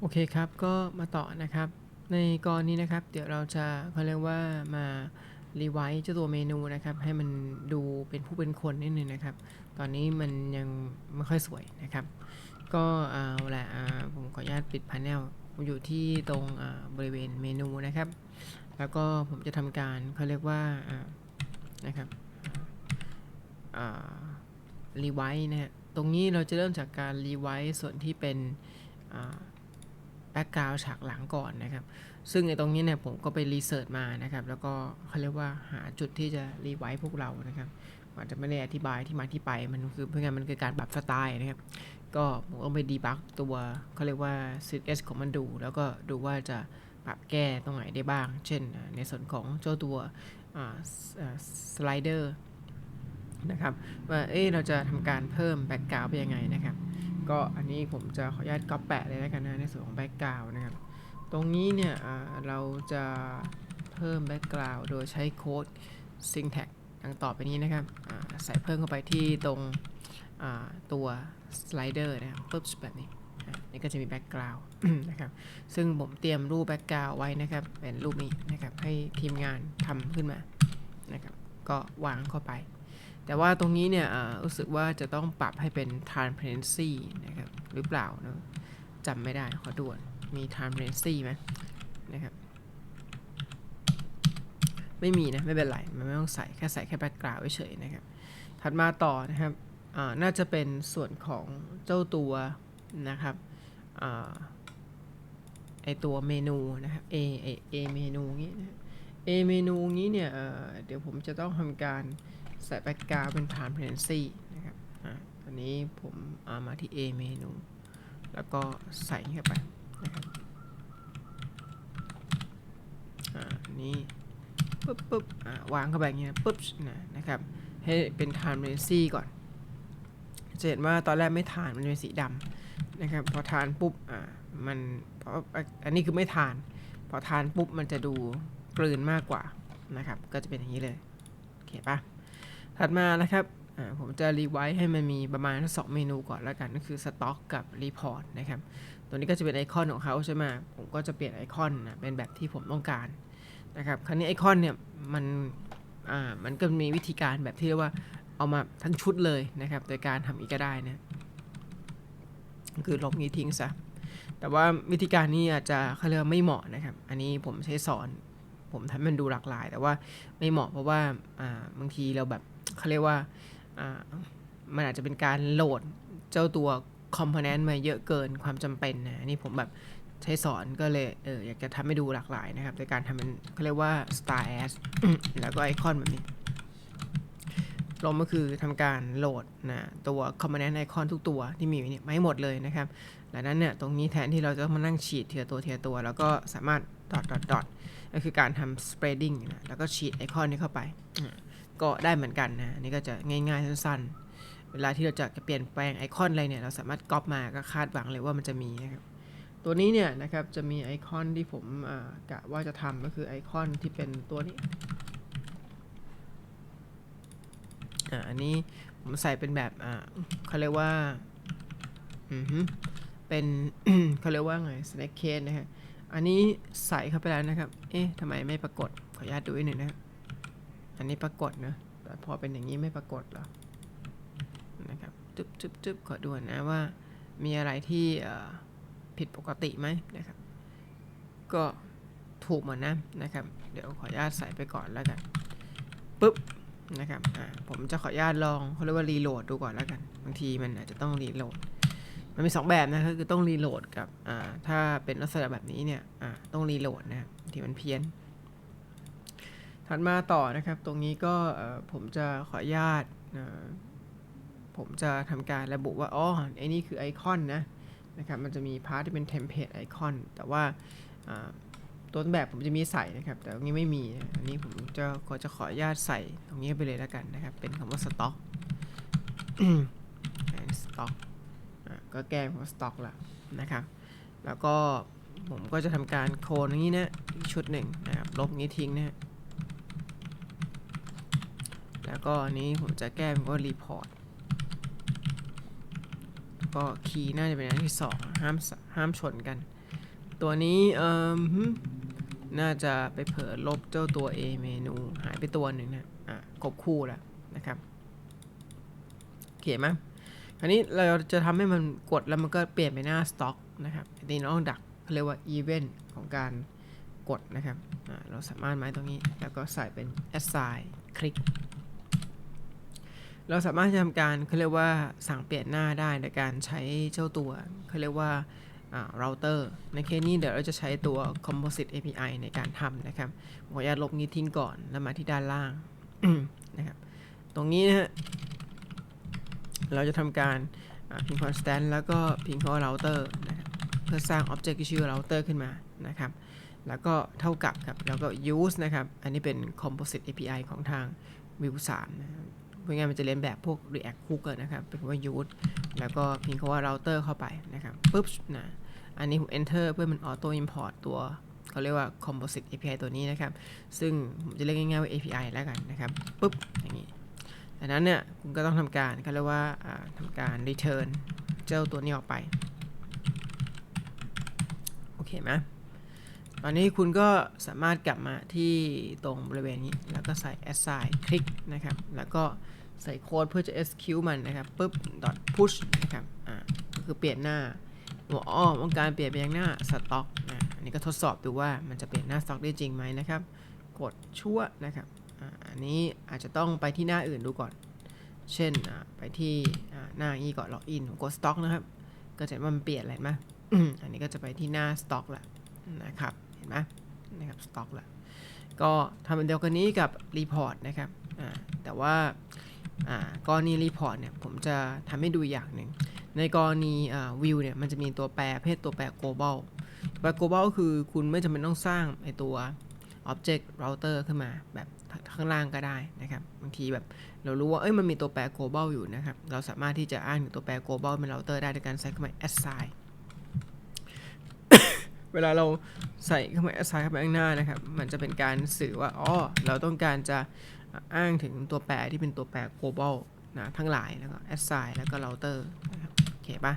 โอเคครับก็มาต่อนะครับ ในกรณีนะครับ เดี๋ยวเราจะเขาเรียกว่ามารีไวซ์เจ้าตัวเมนูนะครับ ให้มันดูเป็นผู้เป็นคนนิดนึงนะครับ ตอนนี้มันยังไม่ค่อยสวยนะครับ ก็เอาละผมขออนุญาตปิดพา n e l ผมอยู่ที่ตรงบริเวณเมนูนะครับ แล้วก็ผมจะทำการเขาเรียกว่านะครับรีไวซ์นะฮะตรงนี้เราจะเริ่มจากการรีไวซ์ส่วนที่เป็น บ็กกราวฉากหลังก่อนนะครับ ซึ่งในตรงนี้เนี่ยผมก็ไปรีเสิร์ชมานะครับ แล้วก็เขาเรียกว่าหาจุดที่จะรีไวซ์พวกเรานะครับอาจจะไม่ได้อธิบายที่มาที่ไป มันคือเพื่อนมันคือการปรับสไตล์นะครับ ก็ผมก็ไปดีบักตัวเขาเรียกว่า CSS ของมันดู แล้วก็ดูว่าจะปรับแก้ตรงไหนได้บ้าง เช่น ในส่วนของเจ้าตัวสไลเดอร์นะครับว่าเอ๊ะเราจะทำการเพิ่มแบ็กกราวไปยังไงนะครับ ก็อันนี้ผมจะขออนุญาตก๊อปแปะเลยแล้วกันนะในส่วนของแบ็กกราวนะครับ ตรงนี้เนี่ยเราจะเพิ่มแบ็กกราวโดยใช้โค้ด syntax ดังต่อไปนี้นะครับใส่เพิ่มเข้าไปที่ตรงตัวสไลเดอร์นะครับปุ๊บแบบนี้นี่ก็จะมีแบ็กกราวนะครับ ซึ่งผมเตรียมรูปแบ็กกราวไว้นะครับ เป็นรูปนี้นะครับ ให้ทีมงานทำขึ้นมานะครับ ก็วางเข้าไป แต่ว่าตรงนี้เนี่ยอ่ารู้สึกว่าจะต้องปรับให้เป็น transparency นะครับหรือเปล่านะจำไม่ได้ขอด่วนมี transparency ไหมนะครับไม่มีนะไม่เป็นไรมันไม่ต้องใส่แค่ใส่แค่แบ็กกราวด์เฉยๆนะครับ ถัดมาต่อนะครับอ่าน่าจะเป็นส่วนของเจ้าตัวนะครับอ่าไอตัวเมนูนะครับ A A A เมนูงี้นะ A เมนูงี้เนี่ยเดี๋ยวผมจะต้องทำการ ใส่แบ็กกราวเป็น transparency นะครับอ่าอันนี้ผมเอามาที่ A เมนู แล้วก็ใส่เข้าไปนะครับอ่าอันนี้ปุ๊บปุ๊บอ่าวางเข้าไปอย่างเงี้ยปุ๊บนะนะครับให้เป็น transparency ก่อนจะเห็นว่าตอนแรกไม่ทานมันเป็นสีดำนะครับพอทานปุ๊บอ่ามันเพราะอันนี้คือไม่ทาน พอทานปุ๊บมันจะดูกลืนมากกว่านะครับ ก็จะเป็นอย่างนี้เลย โอเคป่ะ ถัดมานะครับผมจะรีไวซ์ให้มันมีประมาณสองเมนูก่อนแล้วกันก็คือสต็อกกับรีพอร์ตนะครับ ตัวนี้ก็จะเป็นไอคอนของเขาใช่ไหมผมก็จะเปลี่ยนไอคอนนะเป็นแบบที่ผมต้องการนะครับคราวนี้ไอคอนเนี่ยมันอ่ามันก็มีวิธีการแบบที่เรียกว่าเอามาทั้งชุดเลยนะครับ โดยการทำอีกก็ได้นะคือลบนี้ทิ้งซะแต่ว่าวิธีการนี้อาจจะเขาเรียกไม่เหมาะนะครับ อันนี้ผมใช้สอน ผมทำมันดูหลากหลาย แต่ว่าไม่เหมาะเพราะว่าอ่าบางทีเราแบบ เขาเรียกว่ามันอาจจะเป็นการโหลดเจ้าตัวคอมโพเนนต์มาเยอะเกินความจำเป็นนะนี่ผมแบบใช้สอนก็เลยเอออยากจะทำให้ดูหลากหลายนะครับโดยการทำเป็นเขาเรียกว่า star as แล้วก็ไอคอนแบบนี้ลงก็คือทำการโหลดนะตัว component icon ทุกตัวที่มีอยู่เนี่ยมาให้หมดเลยนะครับดังนั้นเนี่ยตรงนี้แทนที่เราจะต้องมานั่งฉีดเทีละตัวเทีละตัว แล้วก็สามารถ dot dot dot ก็คือการทำ spreading นะแล้วก็ฉีดไอคอนนี้เข้าไป ก็ได้เหมือนกันนะนี่ก็จะง่ายๆสั้นๆ เวลาที่เราจะเปลี่ยนแปลงไอคอนอะไรเนี่ยเราสามารถก๊อปมาก็คาดหวังเลยว่ามันจะมีนะครับตัวนี้เนี่ยนะครับจะมีไอคอนที่ผมกะว่าจะทำก็คือไอคอนที่เป็นตัวนี้อ่าอันนี้ผมใส่เป็นแบบอ่าเขาเรียกว่าอือฮึเป็นเขาเรียกว่าไง snake case นะฮะอันนี้ใส่เข้าไปแล้วนะครับ เอ๊ะทำไมไม่ปรากฏ ขออนุญาตดูอีกหนึ่งนะครับ อันนี้ปรากฏนะแต่พอเป็นอย่างนี้ไม่ปรากฏเหรอนะครับจึ๊บจึ๊บจึ๊บขอดูนะว่า มีอะไรที่ผิดปกติไหมนะครับ ก็ถูกหมดนะนะครับ เดี๋ยวขออนุญาตใส่ไปก่อนแล้วกันปุ๊บนะครับอ่าผมจะขออนุญาตลองเขาเรียกว่ารีโหลดดูก่อนแล้วกัน บางทีมันอาจจะต้องรีโหลด มันมีสองแบบนะคือต้องรีโหลดกับอ่าถ้าเป็นลักษณะแบบนี้เนี่ยอ่าต้องรีโหลดนะบางทีมันเพี้ยน ถัดมาต่อนะครับ ตรงนี้ก็ผมจะขออนุญาต ผมจะทำการระบุว่า อ๋อ ไอ้นี่คือไอคอนนะ นะครับ มันจะมีพาร์ทที่เป็นเทมเพลตไอคอน แต่ว่าต้นแบบผมจะมีใส่นะครับ แต่ตรงนี้ไม่มี อันนี้ผมจะขอจะขออนุญาตใส่ตรงนี้ไปเลยแล้วกันนะครับ เป็นคำว่าสต็อกสต็อกก็แก้คำว่าสต็อกละนะครับ แล้วก็ผมก็จะทำการโคลนอย่างนี้นะชุดหนึ่งนะครับ ลบนี้ทิ้งนะฮะ แล้วก็อันนี้ผมจะแก้เป็นว่ารีพอร์ตก็คีย์น่าจะเป็นอันที่สองห้ามห้ามชนกัน ตัวนี้เอ่มหึน่าจะไปเผลอลบเจ้าตัว A เมนูหายไปตัวหนึ่งนะอะกบคู่แล้วนะครับโอเคไหมคราวนี้เราจะทำให้มันกดแล้วมันก็เปลี่ยนไปหน้าสต็อกนะครับนี้เราต้องดักเขาเรียกว่า event ของการกดนะครับ เราสามารถไมตรงนี้ แล้วก็ใส่เป็น assign คลิก เราสามารถจะทำการเขาเรียกว่าสั่งเปลี่ยนหน้าได้ในการใช้เจ้าตัวเขาเรียกว่าเราเตอร์ในเคสนี้เดี๋ยวเราจะใช้ตัว Composite API ในการทำนะครับผมขออนุญาตลบนี้ทิ้งก่อนแล้วมาที่ด้านล่างนะครับตรงนี้นะฮะเราจะทำการพิมพ์ constant แล้วก็พิมพ์คำว่า router นะครับเพื่อสร้าง object ที่ชื่อ router ขึ้นมานะครับแล้วก็เท่ากับครับแล้วก็ use นะครับ อันนี้เป็น composite API ของทาง Vue 3นะครับ เพราะงั้นมันจะเรียนแบบพวก React Hook อะนะครับ เป็นคำว่า use แล้วก็พิมพ์คำว่า router เข้าไปนะครับปุ๊บนะอันนี้ผม enter เพื่อมัน auto import ตัวเขาเรียกว่า composite API ตัวนี้นะครับ ซึ่งผมจะเรียกง่ายๆว่า API แล้วกันนะครับปุ๊บอย่างนี้ดังนั้นเนี่ยคุณก็ต้องทำการเขาเรียกว่าทำการ return เจ้าตัวนี้ออกไป โอเคไหม ตอนนี้คุณก็สามารถกลับมาที่ตรงบริเวณนี้ แล้วก็ใส่ assign คลิกนะครับ แล้วก็ใส่โค้ดเพื่อจะ execute มันนะครับปุ๊บ dot push นะครับ อ่าก็คือเปลี่ยนหน้าบอกอ๋อต้องการเปลี่ยนไปยังหน้า stock นะอันนี้ก็ทดสอบดูว่ามันจะเปลี่ยนหน้า stock ได้จริงไหมนะครับ กดชั่วนะครับ อ่า อันนี้อาจจะต้องไปที่หน้าอื่นดูก่อน เช่น อ่า ไปที่ อ่า หน้านี้ก่อนล็อกอินผมกดสต็อกนะครับ ก็จะเห็นว่ามันเปลี่ยนอะไรไหมอันนี้ก็จะไปที่หน้าสต็อกละนะครับ เห็นไหมนะครับสต็อกละก็ทำเป็นเดียวกันนี้กับรีพอร์ตนะครับแต่ว่า กรณีรีพอร์ตเนี่ยผมจะทำให้ดูอย่างหนึ่ง ในกรณีวิวเนี่ยมันจะมีตัวแปรเพศตัวแปร global ตัวแปร global ก็คือคุณไม่จำเป็นต้องสร้างไอตัว Object Router ขึ้นมาแบบข้างล่างก็ได้นะครับ บางทีแบบเรารู้ว่าเอ้ยมันมีตัวแปร global อยู่นะครับ เราสามารถที่จะอ้างถึงตัวแปร global เป็น router ได้ด้วยการใส่เข้ามา assign เวลาเราใส่เข้ามา assign เข้าไปข้างหน้านะครับ มันจะเป็นการสื่อว่าอ๋อเราต้องการจะอ้างถึงตัวแปรที่เป็นตัวแปร global นะทั้งหลายแล้วก็ assign แล้วก็ router นะครับโอเคปะ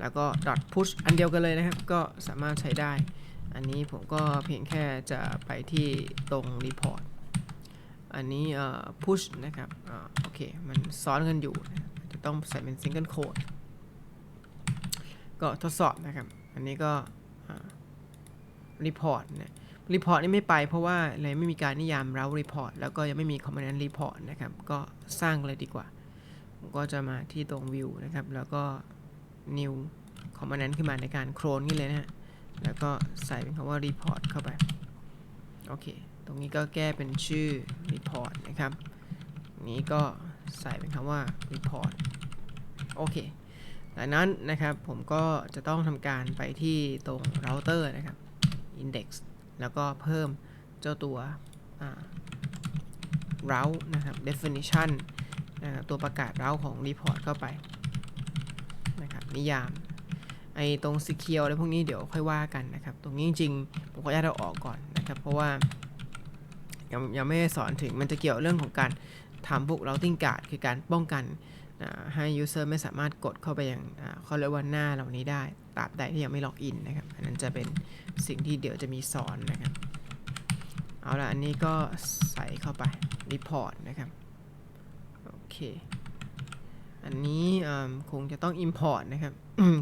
แล้วก็ dot push อันเดียวกันเลยนะครับ ก็สามารถใช้ได้ อันนี้ผมก็เพียงแค่จะไปที่ตรง report อันนี้เอ่อ push นะครับอ่าโอเค มันซ้อนกันอยู่นะจะต้องใส่เป็น single code ก็ทดสอบนะครับ อันนี้ก็ อ่า report เนี่ย report นี่ไม่ไปเพราะว่าเลยไม่มีการนิยาม route report แล้วก็ยังไม่มี command report นะครับ ก็สร้างเลยดีกว่า ก็จะมาที่ตรง view นะครับ แล้วก็ new command ขึ้นมาในการโคลนนี่เลยนะฮะแล้วก็ใส่เป็นคำว่า report เข้าไป โอเค ตรงนี้ก็แก้เป็นชื่อ report นะครับ นี้ก็ใส่เป็นคำว่า report โอเคจากนั้นนะครับผมก็จะต้องทำการไปที่ตรง router นะครับ index แล้วก็เพิ่มเจ้าตัวอ่า route นะครับ definition นะครับตัวประกาศ route ของ report เข้าไปนะครับนิยามไอ้ตรง secure อะไรพวกนี้เดี๋ยวค่อยว่ากันนะครับ ตรงนี้จริงๆผมขออนุญาตเอาออกก่อนนะครับ เพราะว่ายังยังไม่ได้สอนถึงมันจะเกี่ยวเรื่องของการทำพวก routing guard คือการป้องกัน ให้ user ไม่สามารถกดเข้าไปยังเขาเรียกว่าหน้าเหล่านี้ได้ตราบใดที่ยังไม่ล็อกอินนะครับ อันนั้นจะเป็นสิ่งที่เดี๋ยวจะมีสอนนะครับ เอาละอันนี้ก็ใส่เข้าไป report นะครับ โอเค อันนี้คงจะต้อง import นะครับ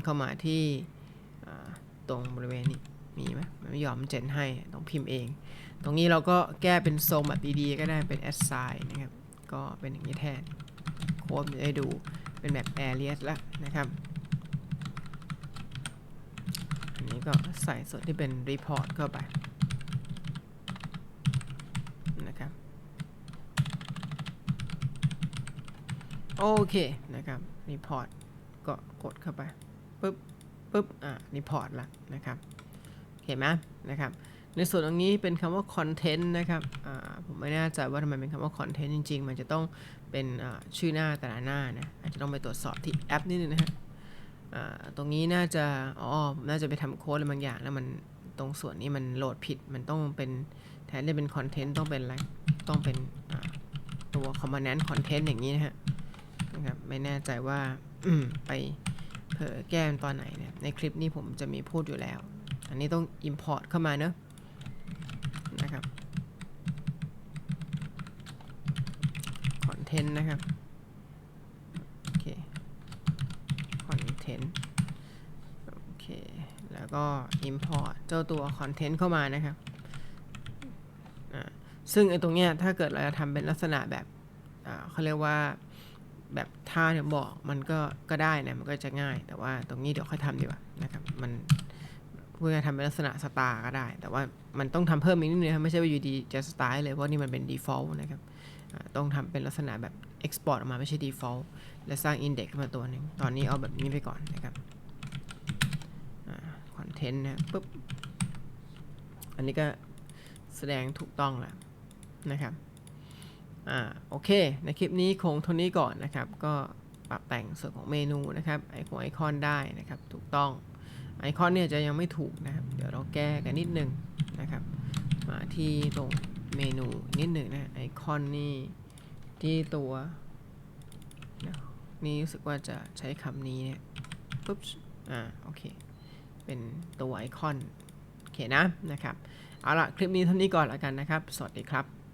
เข้ามาที่ตรงบริเวณนี้มีไหมมันไม่ยอมเจนให้ ต้องพิมพ์เอง ตรงนี้เราก็แก้เป็นทรงแบบดีๆ ก็ได้เป็น assign นะครับ ก็เป็นอย่างนี้แทน โค้ดจะได้ดูเป็นแบบ alias แล้วนะครับอันนี้ก็ใส่ส่วนที่เป็น report เข้าไปนะครับโอเคนะครับ report ก็กดเข้าไปปุ๊บปุ๊บอะ report ละนะครับเห็นไหมนะครับ ในส่วนตรงนี้เป็นคำว่า content นะครับผมไม่แน่ใจว่าทำไมเป็นคำว่า content จริง ๆ มันจะต้องเป็นชื่อหน้าแต่ละหน้านะอาจจะต้องไปตรวจสอบที่แอปนิดนึงนะฮะตรงนี้น่าจะอ๋อน่าจะไปทำโค้ดอะไรบางอย่างแล้วมันตรงส่วนนี้มันโหลดผิดมันต้องเป็นแทนที่เป็น content ต้องเป็นอะไรต้องเป็นตัว command content อย่างนี้นะฮะนะครับไม่แน่ใจว่าไปเผลอแก้มตอนไหนเนี่ยในคลิปนี้ผมจะมีพูดอยู่แล้ว อันนี้ต้อง import เข้ามาเนอะ นะครับ content นะครับโอเค content โอเคแล้วก็ import เจ้าตัว content เข้ามานะครับซึ่งไอ้ตรงเนี้ยถ้าเกิดเราจะทำเป็นลักษณะแบบเขาเรียกว่าแบบท่าเนี่ยบอกมันก็ก็ได้นะมันก็จะง่าย แต่ว่าตรงนี้เดี๋ยวค่อยทำดีกว่านะครับมัน เพื่อทำเป็นลักษณะสตาร์ก็ได้ แต่ว่ามันต้องทำเพิ่มอีกนิดนึงนะครับไม่ใช่ว่าอยู่ดีจะสไตล์เลยเพราะนี่มันเป็น default นะครับต้องทำเป็นลักษณะแบบ export ออกมาไม่ใช่ default และสร้าง index ขึ้นมาตัวหนึ่งตอนนี้เอาแบบนี้ไปก่อนนะครับคอนเทนต์นะปุ๊บ อันนี้ก็แสดงถูกต้องแล้วนะครับ อ่า โอเค ในคลิปนี้คงเท่านี้ก่อนนะครับ ก็ปรับแต่งส่วนของเมนูนะครับ ไอคอนไอคอนได้นะครับ ถูกต้อง ไอคอนเนี่ยจะยังไม่ถูกนะครับ เดี๋ยวเราแก้กันนิดนึงนะครับ มาที่ตรงเมนูนิดหนึ่งนะไอคอนนี่ที่ตัวนะนี่รู้สึกว่าจะใช้คำนี้เนี่ยปุ๊บอ่าโอเค เป็นตัวไอคอนโอเคนะนะครับ เอาละคลิปนี้เท่านี้ก่อนแล้วกันนะครับ สวัสดีครับ